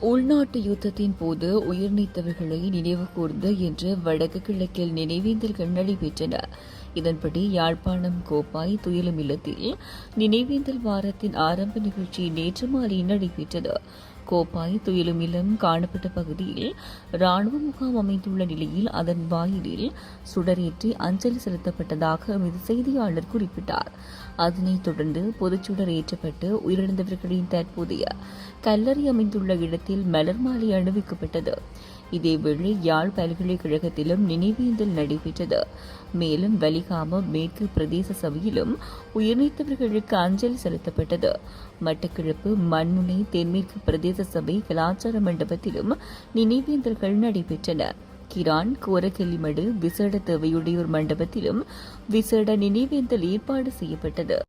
உள்நாட்டு யுத்தத்தின் போது உயிர் நீத்தவர்களை நினைவு கூர்ந்து இன்று வடக்கு கிழக்கில் நினைவேந்தல்கள் நடைபெற்றன. இதன்படி யாழ்ப்பாணம் கோப்பாய் துயிலும் இல்லத்தில் நினைவேந்தல் வாரத்தின் ஆரம்ப நிகழ்ச்சி நேற்று மாலை நடைபெற்றது. கோப்பாய் துயிலும் இல்லம் காணப்பட்ட பகுதியில் ராணுவ முகாம் அமைந்துள்ள நிலையில் அதன் வாயிலில் சுடரேற்றி அஞ்சலி செலுத்தப்பட்டதாக எமது செய்தியாளர் குறிப்பிட்டார். அதனைத் தொடர்ந்து பொதுச்சுடர் ஏற்றப்பட்டு உயிரிழந்தவர்களின் தற்போதைய கல்லறை அமைந்துள்ள இடத்தில் மலர் மாலை அணிவிக்கப்பட்டது. இதேவேளை யாழ் பல்கலைக்கழகத்திலும் நினைவேந்தல் நடைபெற்றது. மேலும் வலிகாம மேற்கு பிரதேச சபையிலும் உயிர்நீத்தவர்களுக்கு அஞ்சலி செலுத்தப்பட்டது. மட்டக்கிழப்பு மண்முனை தென்மேற்கு பிரதேச சபை கலாச்சார மண்டபத்திலும் நினைவேந்தல்கள் நடைபெற்றன. கிரான் கோரக்கெல்லிமடு விசேட தேவையுடையோர் மண்டபத்திலும் விசேட நினைவேந்தல் ஏற்பாடு செய்யப்பட்டது.